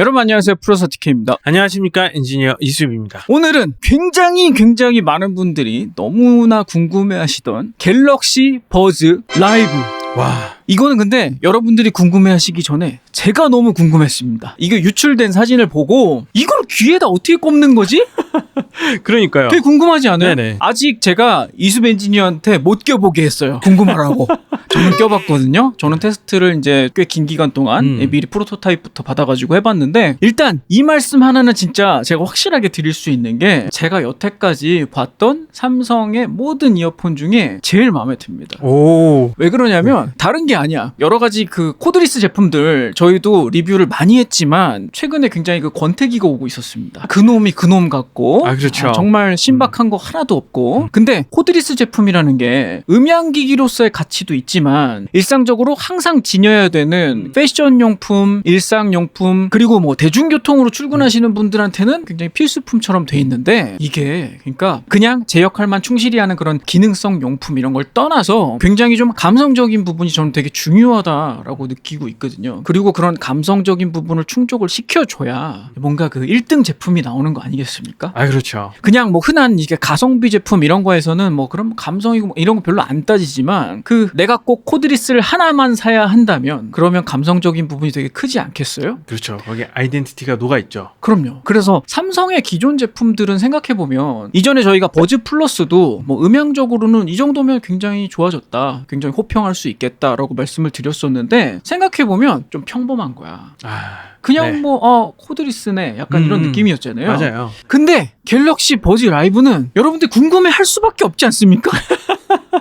여러분 안녕하세요 프로서티케입니다. 안녕하십니까 엔지니어 이수입니다. 오늘은 굉장히 굉장히 많은 분들이 너무나 궁금해하시던 갤럭시 버즈 라이브 와 이거는 근데 여러분들이 궁금해하시기 전에 제가 너무 궁금했습니다. 이게 유출된 사진을 보고 이걸 귀에다 어떻게 꼽는 거지? 그러니까요. 되게 궁금하지 않아요? 네네. 아직 제가 이수 엔지니어한테 못 껴보게 했어요. 궁금하라고. 저는 껴봤거든요. 저는 테스트를 이제 꽤 긴 기간 동안 음. 미리 프로토타입부터 받아가지고 해봤는데 일단 이 말씀 하나는 진짜 제가 확실하게 드릴 수 있는 게 제가 여태까지 봤던 삼성의 모든 이어폰 중에 제일 마음에 듭니다. 오 왜 그러냐면 다른 게 아니야. 여러 가지 그 코드리스 제품들 저희도 리뷰를 많이 했지만 최근에 굉장히 그 권태기가 오고 있었습니다. 그놈이 그놈 같고 아, 그렇죠. 아, 정말 신박한 거 하나도 없고 근데 코드리스 제품이라는 게 음향 기기로서의 가치도 있지만 일상적으로 항상 지녀야 되는 패션 용품, 일상 용품 그리고 뭐 대중교통으로 출근하시는 분들한테는 굉장히 필수품처럼 돼 있는데 이게 그러니까 그냥 제 역할만 충실히 하는 그런 기능성 용품 이런 걸 떠나서 굉장히 좀 감성적인 부분이 저는 되게 중요하다라고 느끼고 있거든요. 그리고 그런 감성적인 부분을 충족을 시켜줘야 뭔가 그 1등 제품이 나오는 거 아니겠습니까? 아 그렇죠. 그냥 뭐 흔한 이게 가성비 제품 이런 거에서는 뭐 그런 감성이고 뭐 이런 거 별로 안 따지지만 그 내가 꼭 코드리스를 하나만 사야 한다면 그러면 감성적인 부분이 되게 크지 않겠어요? 그렇죠. 거기 아이덴티티가 녹아 있죠. 그럼요. 그래서 삼성의 기존 제품들은 생각해 보면 이전에 저희가 버즈 플러스도 뭐 음향적으로는 이 정도면 굉장히 좋아졌다, 굉장히 호평할 수 있겠다라고 말씀을 드렸었는데 생각해 보면 좀 평범한 거야. 아 그냥 네. 뭐 어, 코드리 스네 약간 이런 음, 느낌이었잖아요. 맞아요. 근데 갤럭시 버즈 라이브는 여러분들 궁금해 할 수밖에 없지 않습니까?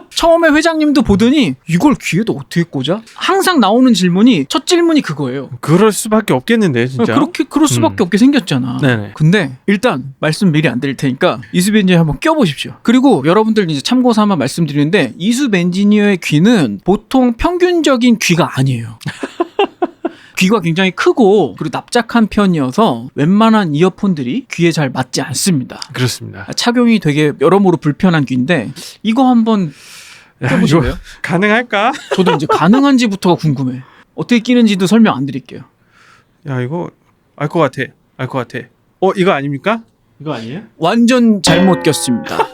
처음에 회장님도 보더니 이걸 귀에도 어떻게 꽂아? 항상 나오는 질문이 첫 질문이 그거예요. 그럴 수밖에 없겠는데 진짜. 그렇게 그럴 수밖에 음. 없게 생겼잖아. 네네. 근데 일단 말씀 미리 안 드릴 테니까 이수 엔지니어 한번 껴보십시오. 그리고 여러분들 이제 참고 삼아 말씀드리는데 이수 엔지니어의 귀는 보통 평균적인 귀가 아니에요. 귀가 굉장히 크고 그리고 납작한 편이어서 웬만한 이어폰들이 귀에 잘 맞지 않습니다. 그렇습니다. 착용이 되게 여러모로 불편한 귀인데 이거 한번 야, 껴보실래요? 이거 가능할까? 저도 이제 가능한지부터가 궁금해. 어떻게 끼는지도 설명 안 드릴게요. 야 이거 알 것 같아. 알 것 같아. 어 이거 아닙니까? 이거 아니에요? 완전 잘못 꼈습니다.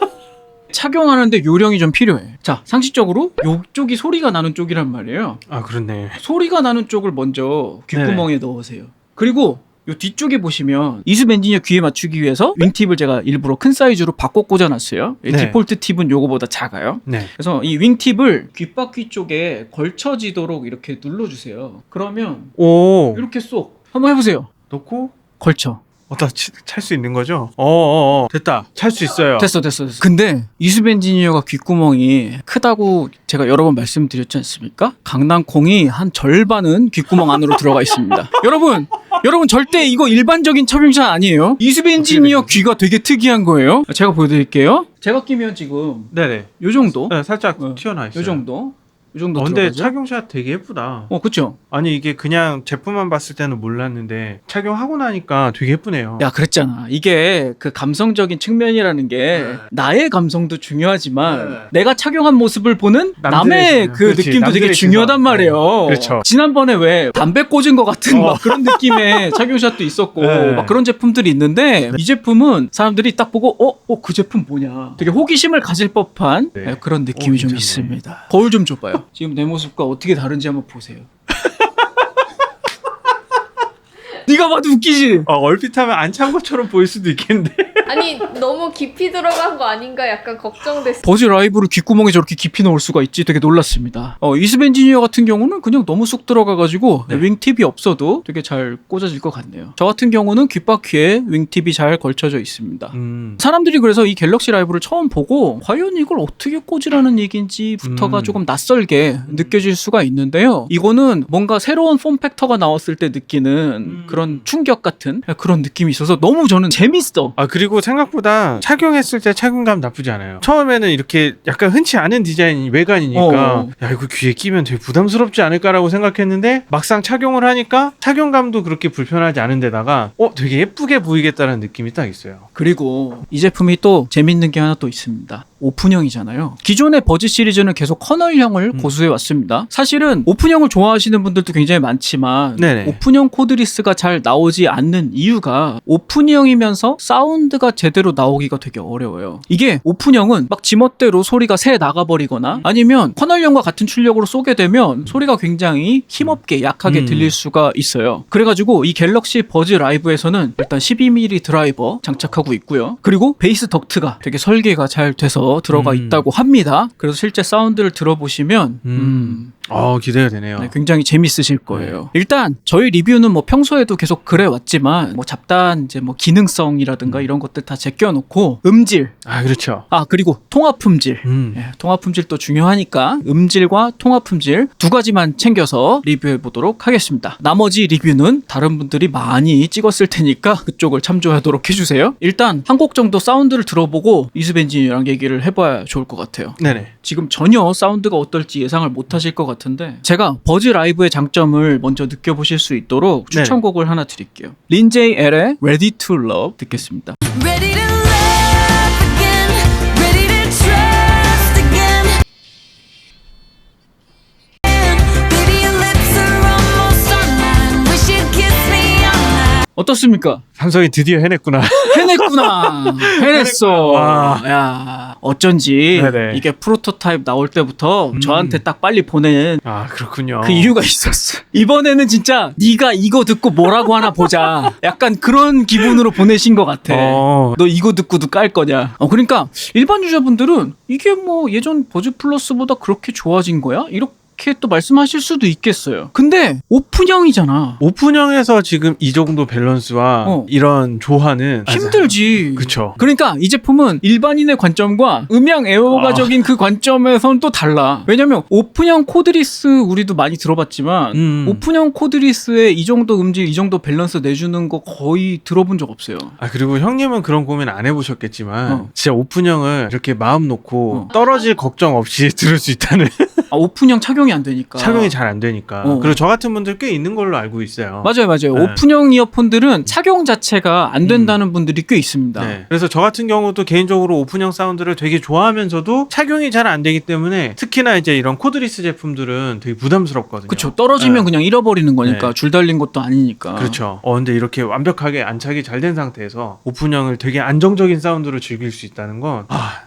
착용하는데 요령이 좀 필요해. 자, 상식적으로 요쪽이 소리가 나는 쪽이란 말이에요. 아 그렇네. 소리가 나는 쪽을 먼저 귓구멍에 넣으세요. 그리고 요 뒤쪽에 보시면 이수 엔지니어 귀에 맞추기 위해서 윙팁을 제가 일부러 큰 사이즈로 바꿔 꽂아놨어요. 이 네. 디폴트 팁은 요거보다 작아요. 네. 그래서 이 윙팁을 귓바퀴 쪽에 걸쳐지도록 이렇게 눌러주세요. 그러면 오 이렇게 쏙 한번 해보세요. 놓고 걸쳐. 어디다 찰 수 있는 거죠? 어어어 됐다. 찰 수 있어요. 됐어, 됐어, 됐어. 근데 이수 엔지니어가 귓구멍이 크다고 제가 여러 번 말씀드렸지 않습니까? 강낭콩이 한 절반은 귓구멍 안으로 들어가 있습니다. 여러분, 여러분 절대 이거 일반적인 착용샷 아니에요. 이수 엔지니어 귀가 되게 특이한 거예요. 제가 보여드릴게요. 제가 끼면 지금 네네. 요 정도, 네, 살짝 어, 튀어나와 있어요. 요 정도, 요 정도 어, 근데 들어가죠. 착용샷 되게 예쁘다. 어, 그쵸? 아니 이게 그냥 제품만 봤을 때는 몰랐는데 착용하고 나니까 되게 예쁘네요. 야, 그랬잖아. 이게 그 감성적인 측면이라는 게 네. 나의 감성도 중요하지만 네. 내가 착용한 모습을 보는 남들의 남의 시선. 그 그렇지, 느낌도 되게 남들의 중요하단 시선. 말이에요. 그렇죠. 지난번에 왜 담배 꽂은 것 같은 어. 막 그런 느낌의 착용샷도 있었고 네. 막 그런 제품들이 있는데 이 제품은 사람들이 딱 보고 어, 어, 그 제품 뭐냐. 되게 호기심을 가질 법한 네. 네, 그런 느낌이 어, 좀 괜찮네. 있습니다. 거울 좀 줘봐요. 지금 내 모습과 어떻게 다른지 한번 보세요. 네가 봐도 웃기지? 어, 얼핏 하면 안 찬 것처럼 보일 수도 있겠는데. 아니 너무 깊이 들어간 거 아닌가 약간 걱정됐어. 버즈 라이브를 귓구멍에 저렇게 깊이 넣을 수가 있지 되게 놀랐습니다. 어, 이스 엔지니어 같은 경우는 그냥 너무 쑥 들어가가지고 네. 윙팁이 없어도 되게 잘 꽂아질 것 같네요. 저 같은 경우는 귓바퀴에 윙팁이 잘 걸쳐져 있습니다. 음. 사람들이 그래서 이 갤럭시 라이브를 처음 보고 과연 이걸 어떻게 꽂으라는 얘기인지부터가 음. 조금 낯설게 느껴질 수가 있는데요. 이거는 뭔가 새로운 폼 팩터가 나왔을 때 느끼는 음. 그런 충격 같은 그런 느낌이 있어서 너무 저는 재밌어. 아 그리고 생각보다 착용했을 때 착용감 나쁘지 않아요. 처음에는 이렇게 약간 흔치 않은 디자인 외관이니까 어. 야 이거 귀에 끼면 되게 부담스럽지 않을까라고 생각했는데 막상 착용을 하니까 착용감도 그렇게 불편하지 않은데다가 어 되게 예쁘게 보이겠다는 느낌이 딱 있어요. 그리고 이 제품이 또 재밌는 게 하나 또 있습니다. 오픈형이잖아요. 기존의 버즈 시리즈는 계속 커널형을 음. 고수해 왔습니다. 사실은 오픈형을 좋아하시는 분들도 굉장히 많지만 네네. 오픈형 코드리스가 잘 나오지 않는 이유가 오픈형이면서 사운드가 제대로 나오기가 되게 어려워요. 이게 오픈형은 막 지멋대로 소리가 새 나가버리거나 아니면 커널형과 같은 출력으로 쏘게 되면 소리가 굉장히 힘없게 약하게 음. 들릴 수가 있어요. 그래가지고 이 갤럭시 버즈 라이브에서는 일단 12mm 드라이버 장착하고 있고요. 그리고 베이스 덕트가 되게 설계가 잘 돼서 들어가 음. 있다고 합니다. 그래서 실제 사운드를 들어보시면 음. 음, 어 기대가 되네요. 네, 굉장히 재밌으실 거예요. 일단 저희 리뷰는 뭐 평소에도 계속 그래 왔지만 뭐 잡다한 이제 뭐 기능성이라든가 이런 것들 다 제껴놓고 음질 아 그렇죠. 아 그리고 통합 품질 음. 예, 통합 품질도 중요하니까 음질과 통합 품질 두 가지만 챙겨서 리뷰해 보도록 하겠습니다. 나머지 리뷰는 다른 분들이 많이 찍었을 테니까 그쪽을 참조하도록 해주세요. 일단 한 곡 정도 사운드를 들어보고 이수벤 엔지니어랑 얘기를 해봐야 좋을 것 같아요. 네네. 지금 전혀 사운드가 어떨지 예상을 못 하실 것 같은데 제가 버즈 라이브의 장점을 먼저 느껴보실 수 있도록. 추천곡을 하나 드릴게요. 린제이 L의 Ready to Love 듣겠습니다. Ready to love again, ready to trust again. Baby, your lips are almost online. Wish you'd kiss me all night. 어떻습니까? 삼성이 드디어 해냈구나. 해냈구나. 해냈어. 와. 야, 어쩐지 네네. 이게 프로토타입 나올 때부터 음. 저한테 딱 빨리 보낸 아 그렇군요. 그 이유가 있었어. 이번에는 진짜 네가 이거 듣고 뭐라고 하나 보자. 약간 그런 기분으로 보내신 것 같아. 어. 너 이거 듣고도 깔 거냐? 어, 그러니까 일반 유저분들은 이게 뭐 예전 버즈 플러스보다 그렇게 좋아진 거야? 이렇게 또 말씀하실 수도 있겠어요. 근데 오픈형이잖아. 오픈형에서 지금 이 정도 밸런스와 어. 이런 조화는 힘들지. 그쵸. 그러니까 이 제품은 일반인의 관점과 음향 애호가적인 그 관점에선 또 달라. 왜냐면 오픈형 코드리스 우리도 많이 들어봤지만 음. 오픈형 코드리스에 이 정도 음질, 이 정도 밸런스 내주는 거 거의 들어본 적 없어요. 아 그리고 형님은 그런 고민 안 해보셨겠지만 어. 진짜 오픈형을 이렇게 마음 놓고 어. 떨어질 걱정 없이 들을 수 있다는 아, 오픈형 착용 이 안 되니까. 착용이 잘 안 되니까 어. 그리고 저 같은 분들 꽤 있는 걸로 알고 있어요. 맞아요, 맞아요. 네. 오픈형 이어폰들은 착용 자체가 안 된다는 분들이 꽤 있습니다. 네. 그래서 저 같은 경우도 개인적으로 오픈형 사운드를 되게 좋아하면서도 착용이 잘 안 되기 때문에 특히나 이제 이런 코드리스 제품들은 되게 부담스럽거든요. 그렇죠. 떨어지면 네. 그냥 잃어버리는 거니까 네. 줄 달린 것도 아니니까. 그렇죠. 어 근데 이렇게 완벽하게 안착이 잘 된 상태에서 오픈형을 되게 안정적인 사운드로 즐길 수 있다는 건 아,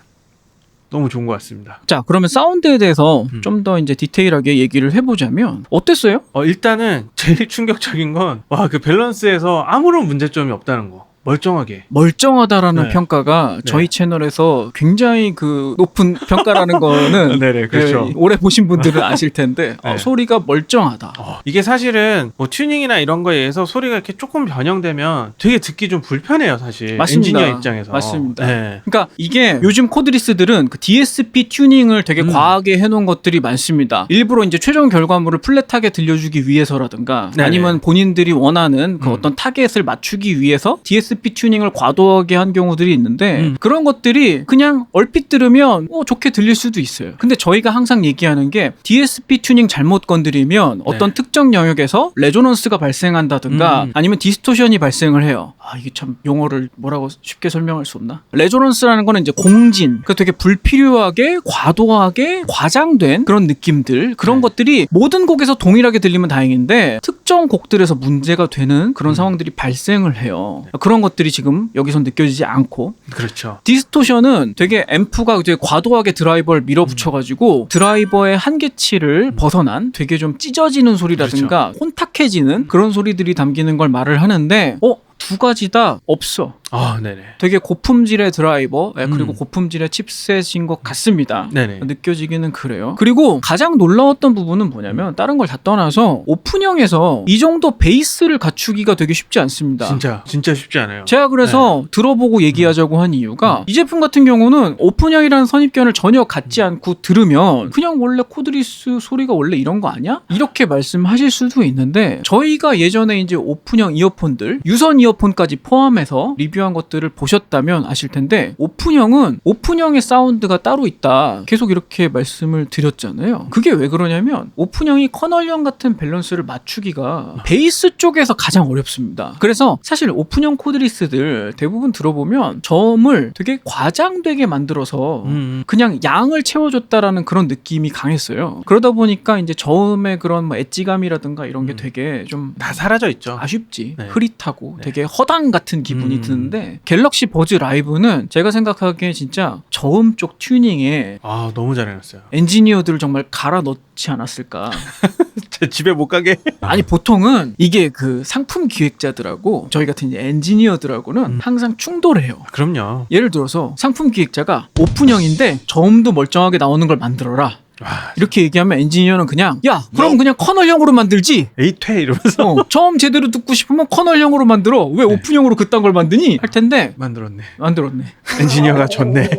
너무 좋은 것 같습니다. 자, 그러면 사운드에 대해서 음. 좀 더 이제 디테일하게 얘기를 해보자면 어땠어요? 어 일단은 제일 충격적인 건 와 그 밸런스에서 아무런 문제점이 없다는 거. 멀쩡하게. 멀쩡하다라는 네. 평가가 네. 저희 채널에서 굉장히 그 높은 평가라는 거는 네네 그렇죠. 네, 오래 보신 분들은 아실 텐데 어, 네. 소리가 멀쩡하다. 어, 이게 사실은 뭐 튜닝이나 이런 거에 의해서 소리가 이렇게 조금 변형되면 되게 듣기 좀 불편해요 사실 맞습니다. 엔지니어 입장에서 맞습니다. 네. 그러니까 이게 요즘 코드리스들은 그 DSP 튜닝을 되게 음. 과하게 해 놓은 것들이 많습니다. 일부러 이제 최종 결과물을 플랫하게 들려주기 위해서라든가 네네. 아니면 본인들이 원하는 그 음. 어떤 타겟을 맞추기 위해서 DSP 튜닝을 과도하게 한 경우들이 있는데 음. 그런 것들이 그냥 얼핏 들으면 어, 좋게 들릴 수도 있어요. 근데 저희가 항상 얘기하는 게 DSP 튜닝 잘못 건드리면 어떤 특정 영역에서 레조넌스가 발생한다든가 네. 음. 아니면 디스토션이 발생을 해요. 아 이게 참 용어를 뭐라고 쉽게 설명할 수 없나? 레조넌스라는 거는 이제 공진, 그 되게 불필요하게 과도하게 과장된 그런 느낌들 그런 네. 것들이 모든 곡에서 동일하게 들리면 다행인데 특정 곡들에서 문제가 되는 그런 음. 상황들이 발생을 해요. 그런 것들이 지금 여기서 느껴지지 않고 그렇죠. 디스토션은 되게 앰프가 되게 과도하게 드라이버를 밀어붙여가지고 드라이버의 한계치를 벗어난 되게 좀 찢어지는 소리라든가 혼탁해지는 그런 소리들이 담기는 걸 말을 하는데 어? 두 가지 다 없어. 아 네네. 되게 고품질의 드라이버 예, 그리고 음. 고품질의 칩셋인 것 같습니다. 네네. 느껴지기는 그래요. 그리고 가장 놀라웠던 부분은 뭐냐면 다른 걸 다 떠나서 오픈형에서 이 정도 베이스를 갖추기가 되게 쉽지 않습니다. 진짜 진짜 쉽지 않아요. 제가 그래서 들어보고 얘기하자고 한 이유가 이 제품 같은 경우는 오픈형이라는 선입견을 전혀 갖지 않고 들으면 그냥 원래 코드리스 소리가 원래 이런 거 아니야? 이렇게 말씀하실 수도 있는데 저희가 예전에 이제 오픈형 이어폰들 유선 이어폰 까지 포함해서 리뷰한 것들을 보셨다면 아실 텐데 오픈형은 오픈형의 사운드가 따로 있다. 계속 이렇게 말씀을 드렸잖아요. 그게 왜 그러냐면 오픈형이 커널형 같은 밸런스를 맞추기가 베이스 쪽에서 가장 어렵습니다. 그래서 사실 오픈형 코드리스들 대부분 들어보면 저음을 되게 과장되게 만들어서 음. 그냥 양을 채워줬다라는 그런 느낌이 강했어요. 그러다 보니까 이제 저음의 그런 뭐 엣지감이라든가 이런 게 음. 되게 좀 다 사라져 있죠. 아쉽지. 네. 흐릿하고 네. 되게 허당 같은 기분이 음. 드는데 갤럭시 버즈 라이브는 제가 생각하기에 진짜 저음 쪽 튜닝에 아 너무 잘해놨어요. 엔지니어들을 정말 갈아 넣지 않았을까. 제 집에 못 가게. 아니 보통은 이게 그 상품 기획자들하고 저희 같은 이제 엔지니어들하고는 음. 항상 충돌해요. 그럼요. 예를 들어서 상품 기획자가 오픈형인데 저음도 멀쩡하게 나오는 걸 만들어라. 와, 이렇게 얘기하면 엔지니어는 그냥 야 그럼 그냥 커널형으로 만들지. 에이퇴 이러면서. 어, 처음 제대로 듣고 싶으면 커널형으로 만들어. 왜 네. 오픈형으로 그딴 걸 만드니? 할 텐데. 만들었네. 만들었네. 엔지니어가 좋네.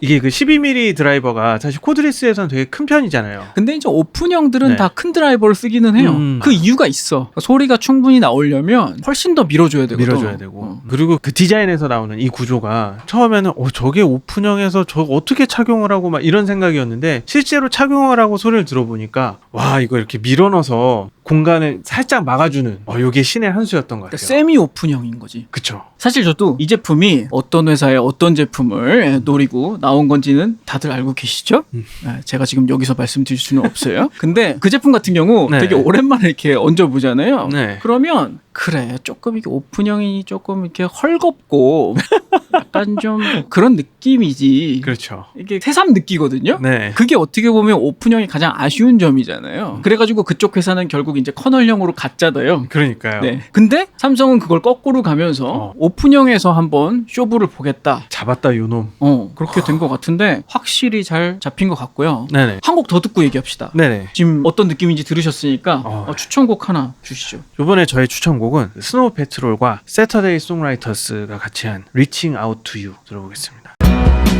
이게 그 12mm 드라이버가 사실 코드리스에서는 되게 큰 편이잖아요. 근데 이제 오픈형들은 네. 다 큰 드라이버를 쓰기는 해요 음. 그 이유가 있어 소리가 충분히 나오려면 훨씬 더 밀어줘야 되거든 밀어줘야 되고 어. 그리고 그 디자인에서 나오는 이 구조가 처음에는 어 저게 오픈형에서 저 어떻게 착용을 하고 막 이런 생각이었는데 실제로 착용을 하고 소리를 들어보니까 와 이거 이렇게 밀어넣어서 공간을 살짝 막아주는 어 요게 신의 한 수였던 것 그러니까 같아요. 세미 오픈형인 거지 그쵸. 사실 저도 이 제품이 어떤 회사의 어떤 제품을 노리고 나온 건지는 다들 알고 계시죠? 음. 네, 제가 지금 여기서 말씀드릴 수는 없어요. 근데 그 제품 같은 경우 네. 되게 오랜만에 이렇게 얹어보잖아요. 네. 그러면 그래 조금 이게 오픈형이 조금 이렇게 헐겁고 약간 좀 그런 느낌이지. 그렇죠. 이게 새삼 느끼거든요. 네. 그게 어떻게 보면 오픈형이 가장 아쉬운 점이잖아요. 그래가지고 그쪽 회사는 결국 이제 커널형으로 갔잖아요. 그러니까요. 네. 근데 삼성은 그걸 거꾸로 가면서 어. 오픈형에서 한번 쇼부를 보겠다. 잡았다 요놈. 어, 그렇게 된 것 같은데 확실히 잘 잡힌 것 같고요. 네네. 한 곡 더 듣고 얘기합시다. 네네. 지금 어떤 느낌인지 들으셨으니까 어. 어, 추천곡 하나 주시죠. 이번에 저의 추천곡은 스노우 페트롤과 세터데이 송라이터스가 같이 한 Reaching Out to You 들어보겠습니다.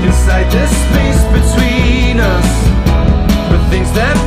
Inside the space between us, the things that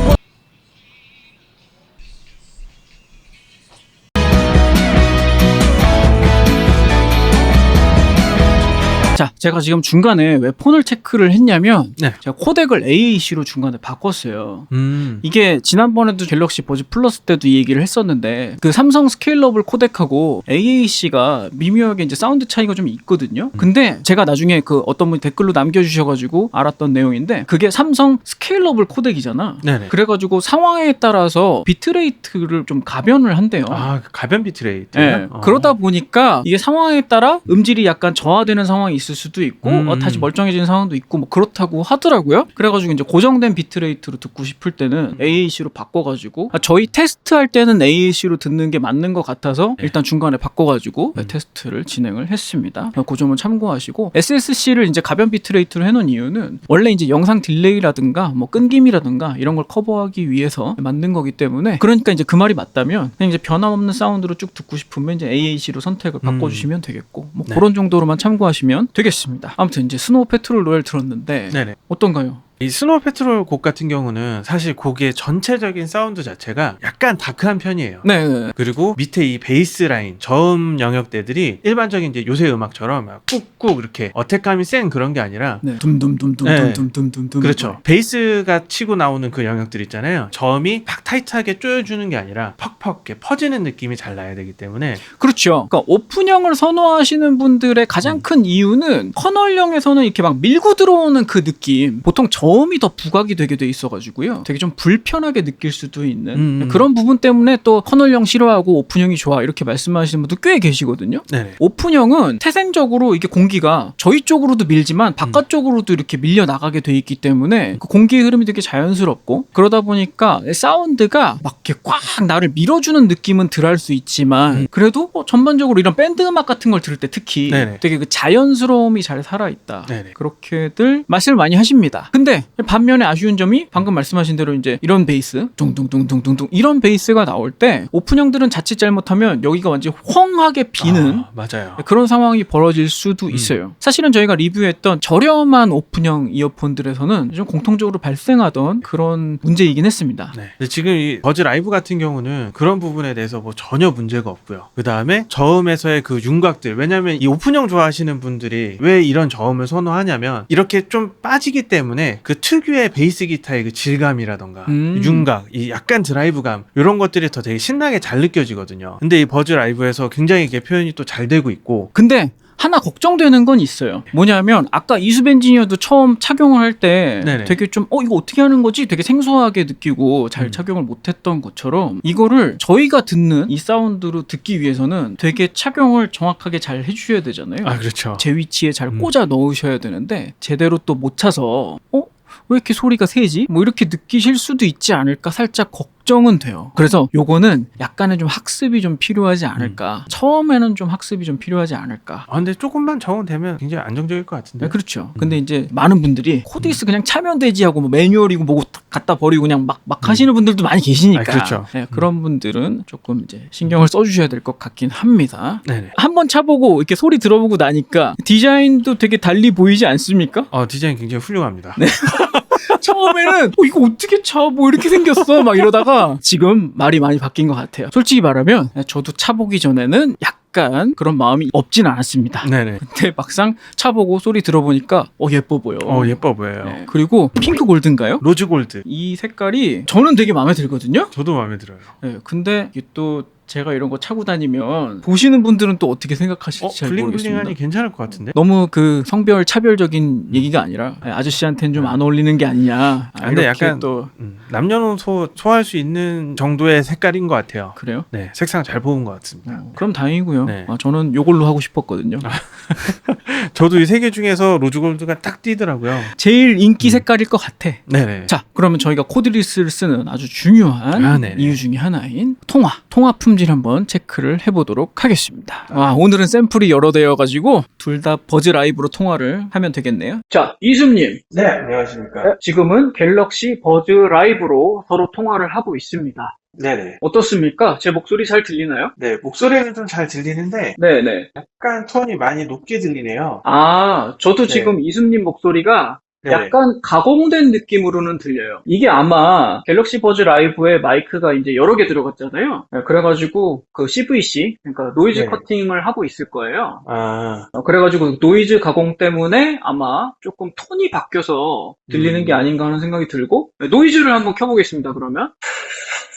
자, 제가 지금 중간에 왜 폰을 체크를 했냐면 네. 제가 코덱을 AAC로 중간에 바꿨어요. 음. 이게 지난번에도 갤럭시 버즈 플러스 때도 이 얘기를 했었는데 그 삼성 스케일러블 코덱하고 AAC가 미묘하게 이제 사운드 차이가 좀 있거든요. 근데 제가 나중에 그 어떤 분이 댓글로 남겨주셔가지고 알았던 내용인데 그게 삼성 스케일러블 코덱이잖아. 네네. 그래가지고 상황에 따라서 비트레이트를 좀 가변을 한대요. 아 가변 비트레이트. 예, 그러다 보니까 이게 상황에 따라 음질이 약간 저하되는 상황이 있을 수도 있고 음. 어, 다시 멀쩡해지는 상황도 있고 뭐 그렇다고 하더라고요. 그래가지고 이제 고정된 비트레이트로 듣고 싶을 때는 AAC로 바꿔가지고 아, 저희 테스트할 때는 AAC로 듣는 게 맞는 것 같아서 일단 중간에 바꿔가지고 네. 음. 테스트를 진행을 했습니다. 어, 그 점은 참고하시고 SSC를 이제 가변 비트레이트로 해놓은 이유는 원래 이제 영상 딜레이라든가 뭐 끊김이라든가 이런 걸 커버하기 위해서 만든 거기 때문에 그러니까 이제 그 말이 맞다면 그냥 이제 변함없는 사운드로 쭉 듣고 싶으면 이제 AAC로 선택을 바꿔주시면 되겠고 뭐 네. 그런 정도로만 참고하시면 되겠습니다. 아무튼 이제 스노우 페트롤 노래를 들었는데 네네. 어떤가요? 이 스노우 페트롤 곡 같은 경우는 사실 곡의 전체적인 사운드 자체가 약간 다크한 편이에요. 네, 네. 그리고 밑에 이 베이스 라인, 저음 영역대들이 일반적인 이제 요새 음악처럼 막 꾹꾹 이렇게 어택감이 센 그런 게 아니라 네. 네. 둠둠둠둠둠둠둠둠둠 그렇죠. 베이스가 치고 나오는 그 영역들 있잖아요. 저음이 팍 타이트하게 쪼여주는 게 아니라 퍽 퍽 이렇게 퍼지는 느낌이 잘 나야 되기 때문에 그렇죠. 그러니까 오픈형을 선호하시는 분들의 가장 큰 이유는 커널형에서는 이렇게 막 밀고 들어오는 그 느낌. 보통 저음이 더 부각이 되게 돼 있어가지고요. 되게 좀 불편하게 느낄 수도 있는 음. 그런 부분 때문에 또 커널형 싫어하고 오픈형이 좋아 이렇게 말씀하시는 분도 꽤 계시거든요. 네네. 오픈형은 태생적으로 이게 공기가 저희 쪽으로도 밀지만 바깥쪽으로도 이렇게 밀려 나가게 돼 있기 때문에 그 공기의 흐름이 되게 자연스럽고 그러다 보니까 사운드가 막 이렇게 꽉 나를 밀어 주는 느낌은 덜할 수 있지만 음. 그래도 뭐 전반적으로 이런 밴드 음악 같은 걸 들을 때 특히 네네. 되게 그 자연스러움이 잘 살아있다. 네네. 그렇게들 말씀을 많이 하십니다. 근데 반면에 아쉬운 점이 방금 말씀하신 대로 이제 이런 베이스 둥둥둥둥둥둥 이런 베이스가 나올 때 오픈형들은 자칫 잘못하면 여기가 완전 헝하게 비는 아, 맞아요. 그런 상황이 벌어질 수도 있어요. 사실은 저희가 리뷰했던 저렴한 오픈형 이어폰들에서는 좀 공통적으로 발생하던 그런 문제이긴 했습니다. 네. 근데 지금 이 버즈 라이브 같은 경우는 그런 부분에 대해서 뭐 전혀 문제가 없고요. 그 다음에 저음에서의 그 윤곽들 왜냐하면 이 오픈형 좋아하시는 분들이 왜 이런 저음을 선호하냐면 이렇게 좀 빠지기 때문에 그 특유의 베이스 기타의 그 질감이라던가 음. 윤곽, 이 약간 드라이브감 이런 것들이 더 되게 신나게 잘 느껴지거든요. 근데 이 버즈 라이브에서 굉장히 이게 표현이 또 잘 되고 있고 근데 하나 걱정되는 건 있어요. 뭐냐면 아까 이수벤 엔지니어도 처음 착용을 할 때. 되게 좀 어 이거 어떻게 하는 거지? 되게 생소하게 느끼고 잘 음. 착용을 못했던 것처럼 이거를 저희가 듣는 이 사운드로 듣기 위해서는 되게 착용을 정확하게 잘 해주셔야 되잖아요. 아 그렇죠. 제 위치에 잘 음. 꽂아 넣으셔야 되는데 제대로 또 못 차서 어? 왜 이렇게 소리가 세지? 뭐 이렇게 느끼실 수도 있지 않을까 살짝 걱 정은 돼요. 그래서 요거는 약간의 좀 학습이 좀 필요하지 않을까. 처음에는 좀 학습이 좀 필요하지 않을까. 아 근데 조금만 적응되면 굉장히 안정적일 것 같은데. 네, 그렇죠. 근데 이제 많은 분들이 코디스 그냥 차면 되지 하고 뭐 매뉴얼이고 뭐고 딱 갖다 버리고 그냥 막, 막 하시는 분들도 많이 계시니까. 아, 그렇죠. 네, 그런 분들은 조금 이제 신경을 써주셔야 될 것 같긴 합니다. 네네. 한번 차보고 이렇게 소리 들어보고 나니까 디자인도 되게 달리 보이지 않습니까? 어 디자인 굉장히 훌륭합니다. 네. 처음에는 어, 이거 어떻게 차? 뭐 이렇게 생겼어? 막 이러다가 지금 말이 많이 바뀐 것 같아요. 솔직히 말하면 저도 차 보기 전에는 약간 그런 마음이 없진 않았습니다. 네네. 근데 막상 차 보고 소리 들어보니까 어 예뻐 보여. 어 예뻐 보여요. 네, 그리고 핑크 골드인가요? 로즈 골드. 이 색깔이 저는 되게 마음에 들거든요. 저도 마음에 들어요. 네, 근데 이게 또 제가 이런 거 차고 다니면 보시는 분들은 또 어떻게 생각하실지 어 잘 모르겠습니다. 블링블링하니 괜찮을 것 같은데. 너무 그 성별 차별적인 얘기가 아니라 아저씨한테는 좀 안 어울리는 게 아니냐. 아, 아, 근데 약간- 또 음, 남녀노소 소화할 수 있는 정도의 색깔인 것 같아요. 그래요? 네, 색상 잘 뽑은 것 같습니다. 어, 그럼 다행이고요. 네. 아, 저는 요걸로 하고 싶었거든요. 저도 이 세 개 중에서 로즈 골드가 딱 띄더라고요. 제일 인기 음. 색깔일 것 같아. 네네. 자, 그러면 저희가 코드리스를 쓰는 아주 중요한 아, 네네. 이유 중에 하나인 통화, 통화 품질 한번 체크를 해보도록 하겠습니다. 아, 오늘은 샘플이 여러 대여가지고 둘 다 버즈 라이브로 통화를 하면 되겠네요. 자, 이수님. 네, 안녕하십니까. 지금은 갤럭시 버즈 라이브로 서로 통화를 하고 있습니다. 네네. 어떻습니까? 제 목소리 잘 들리나요? 네, 목소리는 좀 잘 들리는데 네네. 약간 톤이 많이 높게 들리네요. 아, 저도 네. 지금 이수님 목소리가. 약간 가공된 느낌으로는 들려요. 이게 아마 갤럭시 버즈 라이브에 마이크가 이제 여러 개 들어갔잖아요. 네, 그래가지고 그 CVC, 그러니까 노이즈 네. 커팅을 하고 있을 거예요. 아, 어, 그래가지고 노이즈 가공 때문에 아마 조금 톤이 바뀌어서 들리는 음. 게 아닌가 하는 생각이 들고 네, 노이즈를 한번 켜보겠습니다. 그러면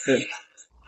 네.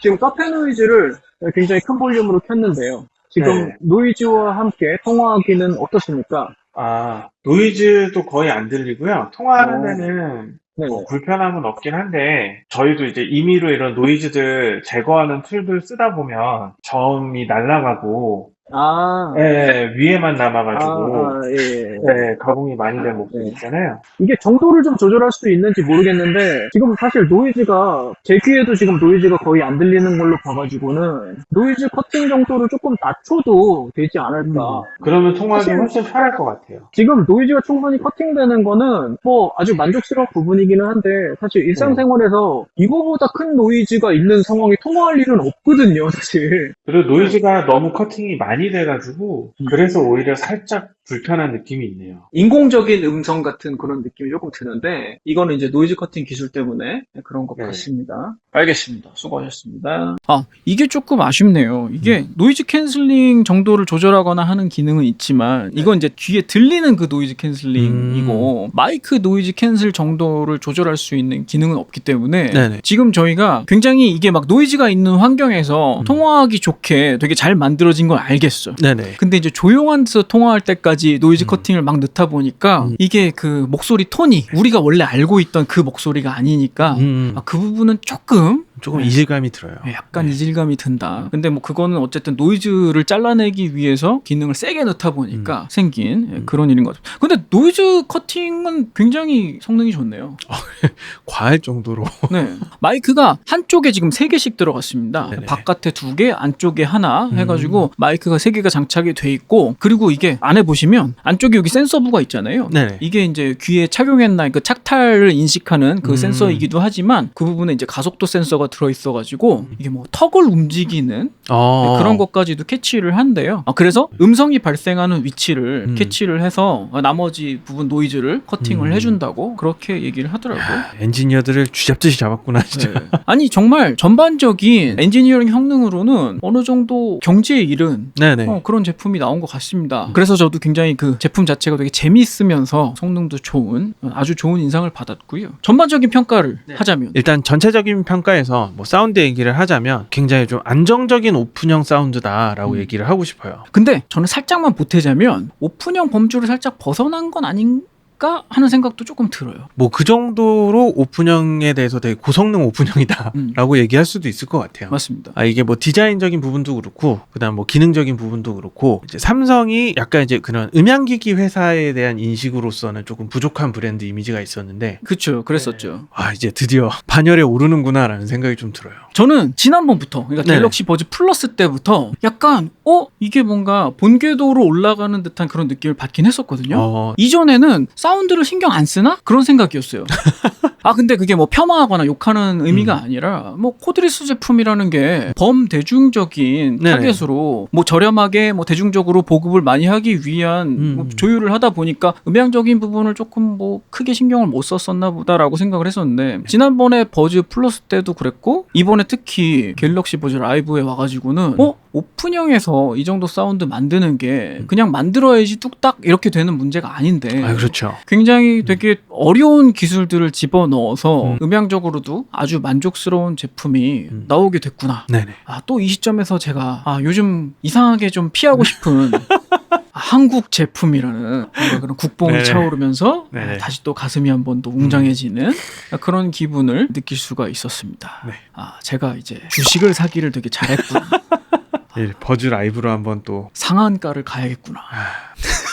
지금 카페 노이즈를 굉장히 큰 볼륨으로 켰는데요. 지금 네. 노이즈와 함께 통화하기는 어떻습니까? 아, 노이즈도 거의 안 들리고요. 통화하는 어. 데는 네. 뭐 불편함은 없긴 한데 저희도 이제 임의로 이런 노이즈들 제거하는 툴들 쓰다 보면 저음이 날아가고 아, 예, 위에만 남아가지고 예, 예. 네, 가공이 많이 된 목소리 네. 있잖아요. 이게 정도를 좀 조절할 수 있는지 모르겠는데 지금 사실 노이즈가 제 귀에도 지금 노이즈가 거의 안 들리는 걸로 봐가지고는 노이즈 커팅 정도를 조금 낮춰도 되지 않을까 그러면 통화하기 사실- 훨씬 편할 것 같아요. 지금 노이즈가 충분히 커팅되는 거는 뭐 아주 만족스러운 부분이기는 한데 사실 일상생활에서 이거보다 큰 노이즈가 있는 상황에 통화할 일은 없거든요 사실 그리고 노이즈가 너무 커팅이 많이 돼가지고 음. 그래서 오히려 살짝 불편한 느낌이 있네요. 인공적인 음성 같은 그런 느낌이 조금 드는데 이거는 이제 노이즈 커팅 기술 때문에 그런 것 네. 같습니다. 알겠습니다. 수고하셨습니다. 아 이게 조금 아쉽네요. 이게 노이즈 캔슬링 정도를 조절하거나 하는 기능은 있지만 이건 이제 귀에 들리는 그 노이즈 캔슬링이고 마이크 노이즈 캔슬 정도를 조절할 수 있는 기능은 없기 때문에 네네. 지금 저희가 굉장히 이게 막 노이즈가 있는 환경에서 음. 통화하기 좋게 되게 잘 만들어진 건 알겠어. 네네. 근데 이제 조용한 데서 통화할 때까지 노이즈 음. 커팅을 막 넣다 보니까 음. 이게 그 목소리 톤이 우리가 원래 알고 있던 그 목소리가 아니니까 음, 아, 그 부분은 조금 조금 네. 이질감이 들어요. 약간 네. 이질감이 든다. 근데 뭐 그거는 어쨌든 노이즈를 잘라내기 위해서 기능을 세게 넣다 보니까 생긴 예, 음. 그런 일인 것 같아요. 근데 노이즈 커팅은 굉장히 성능이 좋네요. 과할 정도로. 네. 마이크가 한쪽에 지금 세 개씩 들어갔습니다. 네네. 바깥에 두 개, 안쪽에 하나 음. 해가지고 마이크가 세 개가 장착이 돼 있고 그리고 이게 안에 보시면 안쪽에 여기 센서부가 있잖아요. 네네. 이게 이제 귀에 착용했나 그 착탈을 인식하는 그 음. 센서이기도 하지만 그 부분에 이제 가속도 센서가 들어 있어가지고 이게 뭐 턱을 움직이는 어. 네, 그런 것까지도 캐치를 한대요. 아, 그래서 음성이 발생하는 위치를 음. 캐치를 해서 나머지 부분 노이즈를 커팅을 음. 해준다고 그렇게 얘기를 하더라고요. 엔지니어들을 쥐잡듯이 잡았구나 진짜. 네. 아니 정말 전반적인 엔지니어링 성능으로는 어느 정도 경지에 이른. 어, 그런 제품이 나온 것 같습니다. 그래서 저도 굉장히 그 제품 자체가 되게 재미있으면서 성능도 좋은 어, 아주 좋은 인상을 받았고요. 전반적인 평가를 하자면 일단 전체적인 평가에서 뭐 사운드 얘기를 하자면 굉장히 좀 안정적인 오픈형 사운드다라고 음. 얘기를 하고 싶어요. 근데 저는 살짝만 보태자면 오픈형 범주를 살짝 벗어난 건 아닌 가 하는 생각도 조금 들어요. 뭐 그 정도로 오픈형에 대해서 되게 고성능 오픈형이다라고 얘기할 수도 있을 것 같아요. 맞습니다. 아 이게 뭐 디자인적인 부분도 그렇고 그다음 뭐 기능적인 부분도 그렇고 이제 삼성이 약간 이제 그런 음향기기 회사에 대한 인식으로서는 조금 부족한 브랜드 이미지가 있었는데 그쵸, 그랬었죠. 아 이제 드디어 반열에 오르는구나라는 생각이 좀 들어요. 저는 지난번부터, 그러니까 네네. 갤럭시 버즈 플러스 때부터 약간, 어? 이게 뭔가 본궤도로 올라가는 듯한 그런 느낌을 받긴 했었거든요. 어, 이전에는 사운드를 신경 안 쓰나? 그런 생각이었어요. 아, 근데 그게 뭐 폄하하거나 욕하는 의미가 음. 아니라 뭐 코드리스 제품이라는 게 범대중적인 네네. 타겟으로 뭐 저렴하게 뭐 대중적으로 보급을 많이 하기 위한 음. 뭐 조율을 하다 보니까 음향적인 부분을 조금 뭐 크게 신경을 못 썼었나 보다라고 생각을 했었는데 지난번에 버즈 플러스 때도 그랬고 이번에 특히 갤럭시 버즈 라이브에 와가지고는 어? 오픈형에서 이 정도 사운드 만드는 게 그냥 만들어야지 뚝딱 이렇게 되는 문제가 아닌데 아 그렇죠. 굉장히 되게 어려운 기술들을 집어넣어서 음. 음. 향적으로도 아주 만족스러운 제품이 음. 나오게 됐구나. 네네. 아, 또 이 시점에서 제가 아, 요즘 이상하게 좀 피하고 싶은 아, 한국 제품이라는 그런 국뽕이 네네. 차오르면서 네네. 아, 다시 또 가슴이 한 번 또 웅장해지는 그런 기분을 느낄 수가 있었습니다. 네. 아, 제가 이제 주식을 사기를 되게 잘했구나. 예, 버즈 라이브로 한번 또 상한가를 가야겠구나.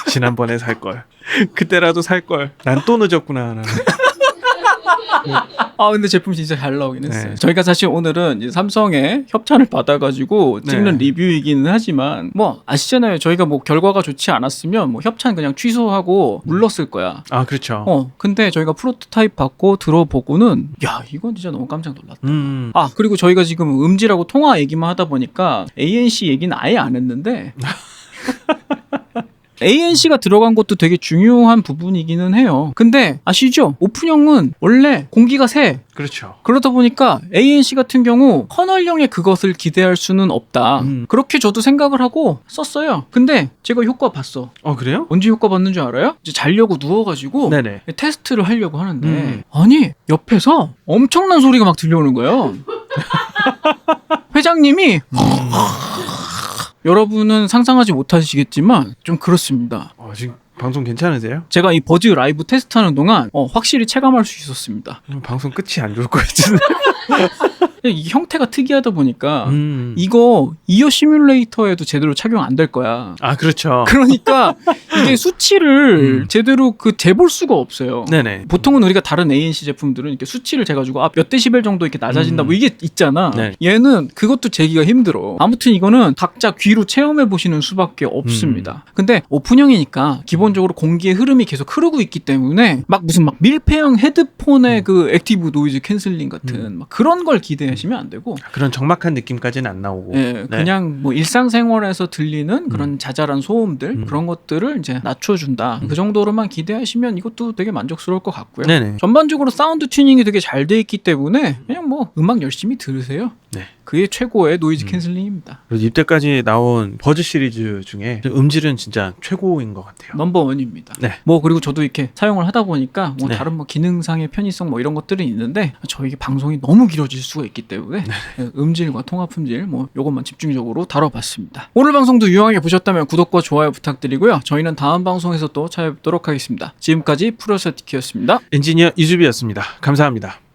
지난번에 살 걸. 그때라도 살 걸. 난 또 늦었구나. 아 근데 제품 진짜 잘 나오긴 했어요. 네. 저희가 사실 오늘은 이제 삼성의 협찬을 받아가지고 찍는 네. 리뷰이기는 하지만 뭐 아시잖아요. 저희가 뭐 결과가 좋지 않았으면 뭐 협찬 그냥 취소하고 물렀을 거야. 아 그렇죠. 어 근데 저희가 프로토타입 받고 들어보고는 야 이건 진짜 너무 깜짝 놀랐다. 음. 아 그리고 저희가 지금 음질하고 통화 얘기만 하다 보니까 ANC 얘기는 아예 안 했는데 ANC가 들어간 것도 되게 중요한 부분이기는 해요. 근데 아시죠? 오픈형은 원래 공기가 새. 그렇죠. 그러다 보니까 ANC 같은 경우 커널형의 그것을 기대할 수는 없다. 음. 그렇게 저도 생각을 하고 썼어요. 근데 제가 효과 봤어. 어 그래요? 언제 효과 봤는 줄 알아요? 이제 자려고 누워가지고 네네. 테스트를 하려고 하는데 음. 아니 옆에서 엄청난 소리가 막 들려오는 거예요. 회장님이 여러분은 상상하지 못하시겠지만 좀 그렇습니다. 어, 지금 방송 괜찮으세요? 제가 이 버즈 라이브 테스트하는 동안 어, 확실히 체감할 수 있었습니다. 음, 방송 끝이 안 좋을 것 같은데. 이 형태가 특이하다 보니까 음. 이거 이어 시뮬레이터에도 제대로 착용 안 될 거야. 아 그렇죠. 그러니까 이게 수치를 음. 제대로 그 재볼 수가 없어요. 네네. 보통은 우리가 다른 ANC 제품들은 이렇게 수치를 재가지고 아, 몇 데시벨 정도 이렇게 낮아진다 음. 뭐 이게 있잖아. 네. 얘는 그것도 재기가 힘들어. 아무튼 이거는 각자 귀로 체험해 보시는 수밖에 없습니다. 음. 근데 오픈형이니까 기본적으로 공기의 흐름이 계속 흐르고 있기 때문에 막 무슨 막 밀폐형 헤드폰의 그 액티브 노이즈 캔슬링 같은 음. 막 그런 걸 기대 하시면 안 되고 그런 적막한 느낌까지는 안 나오고. 예, 네. 그냥 뭐 일상생활에서 들리는 그런 자잘한 소음들 음. 그런 것들을 이제 낮춰준다. 그 정도로만 기대하시면 이것도 되게 만족스러울 것 같고요. 네네. 전반적으로 사운드 튜닝이 되게 잘 돼 있기 때문에 그냥 뭐 음악 열심히 들으세요. 네. 그게 최고의 노이즈 음. 캔슬링입니다. 그리고 이때까지 나온 버즈 시리즈 중에 음질은 진짜 최고인 것 같아요. 넘버 원입니다. 네. 뭐 그리고 저도 이렇게 사용을 하다 보니까 뭐 네. 다른 뭐 기능상의 편의성 뭐 이런 것들은 있는데 저희 방송이 너무 길어질 수가 있기 때문에 예, 음질과 통합 품질 뭐 요것만 집중적으로 다뤄봤습니다. 오늘 방송도 유용하게 보셨다면 구독과 좋아요 부탁드리고요. 저희는 다음 방송에서 또 찾아뵙도록 하겠습니다. 지금까지 프로세티키였습니다. 엔지니어 이주비였습니다. 감사합니다.